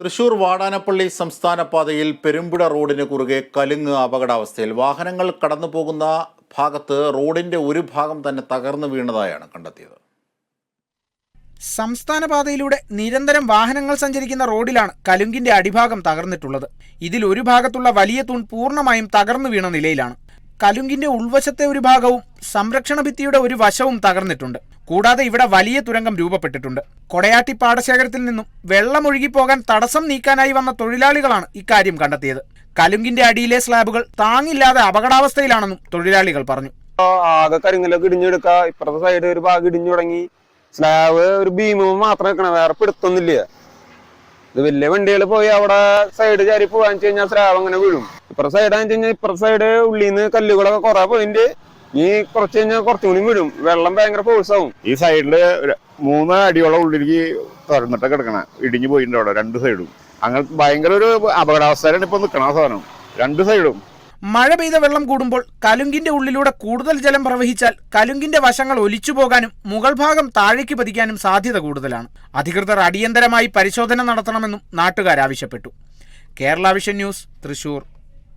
തൃശൂർ വാടാനപ്പള്ളി സംസ്ഥാന പാതയിൽ പെരുമ്പുഴ റോഡിന് കുറുകെ കലുങ്ങ് അപകടാവസ്ഥയിൽ വാഹനങ്ങൾ കടന്നു പോകുന്ന ഭാഗത്ത് റോഡിന്റെ ഒരു ഭാഗം തന്നെ തകർന്നു വീണതായാണ് കണ്ടെത്തിയത്. സംസ്ഥാന പാതയിലൂടെ നിരന്തരം വാഹനങ്ങൾ സഞ്ചരിക്കുന്ന റോഡിലാണ് കലുങ്കിന്റെ അടിഭാഗം തകർന്നിട്ടുള്ളത്. ഇതിൽ ഒരു ഭാഗത്തുള്ള വലിയ തൂൺ പൂർണമായും തകർന്നു വീണ നിലയിലാണ്. കലുങ്കിന്റെ ഉൾവശത്തെ ഒരു ഭാഗവും സംരക്ഷണ ഭിത്തിയുടെ ഒരു വശവും തകർന്നിട്ടുണ്ട്. കൂടാതെ ഇവിടെ വലിയ തുരങ്കം രൂപപ്പെട്ടിട്ടുണ്ട്. കൊടയാട്ടി പാടശേഖരത്തിൽ നിന്നും വെള്ളമൊഴുകിപ്പോകാൻ തടസ്സം നീക്കാനായി വന്ന തൊഴിലാളികളാണ് ഇക്കാര്യം കണ്ടെത്തിയത്. കലുങ്കിന്റെ അടിയിലെ സ്ലാബുകൾ താങ്ങില്ലാതെ അപകടാവസ്ഥയിലാണെന്നും തൊഴിലാളികൾ പറഞ്ഞു. ആകെ കരിങ്ങലൊക്കെ ഇടിഞ്ഞെടുക്ക. ഇപ്പുറത്തെ സൈഡ് ഒരു ഭാഗം ഇടിഞ്ഞു തുടങ്ങി. സ്ലാബ് ഒരു ഭീമ മാത്രം വെക്കണം വേറെ പിടുത്തൊന്നുമില്ല. ഇത് വലിയ വണ്ടികൾ പോയി അവിടെ സൈഡ് ചാരി പോവാൻ വെച്ച് കഴിഞ്ഞാൽ സ്ലാബ് അങ്ങനെ വീഴും. ഇപ്പുറത്തെ സൈഡ് വെച്ച് കഴിഞ്ഞാൽ ഇപ്പുറത്തെ സൈഡ് ഉള്ളിൽ നിന്ന് കല്ലുകളൊക്കെ കുറെ പോയിന്റ് ഈ കുറച്ച് കഴിഞ്ഞാൽ കുറച്ചും കൂടി വിടും. വെള്ളം ഭയങ്കര ഫോഴ്സ് ആവും. ഈ സൈഡിൽ മൂന്ന് അടിയോളം ഉള്ളിലേക്ക് തുറന്നിട്ട് കിടക്കണ. ഇടിഞ്ഞു പോയിട്ടുണ്ട് അവിടെ രണ്ട് സൈഡും അങ്ങനെ ഭയങ്കര ഒരു അപകടാവസ്ഥയിലാണ് ഇപ്പൊ നിക്കണ സാധനം. രണ്ട് സൈഡും മഴ പെയ്ത വെള്ളം കൂടുമ്പോൾ കലുങ്കിന്റെ ഉള്ളിലൂടെ കൂടുതൽ ജലം പ്രവഹിച്ചാൽ കലുങ്കിന്റെ വശങ്ങൾ ഒലിച്ചു പോകാനും മുകൾ ഭാഗം താഴേക്ക് പതിക്കാനും സാധ്യത കൂടുതലാണ്. അധികൃതർ അടിയന്തരമായി പരിശോധന നടത്തണമെന്നും നാട്ടുകാർ ആവശ്യപ്പെട്ടു. Kerala Vision News Thrissur.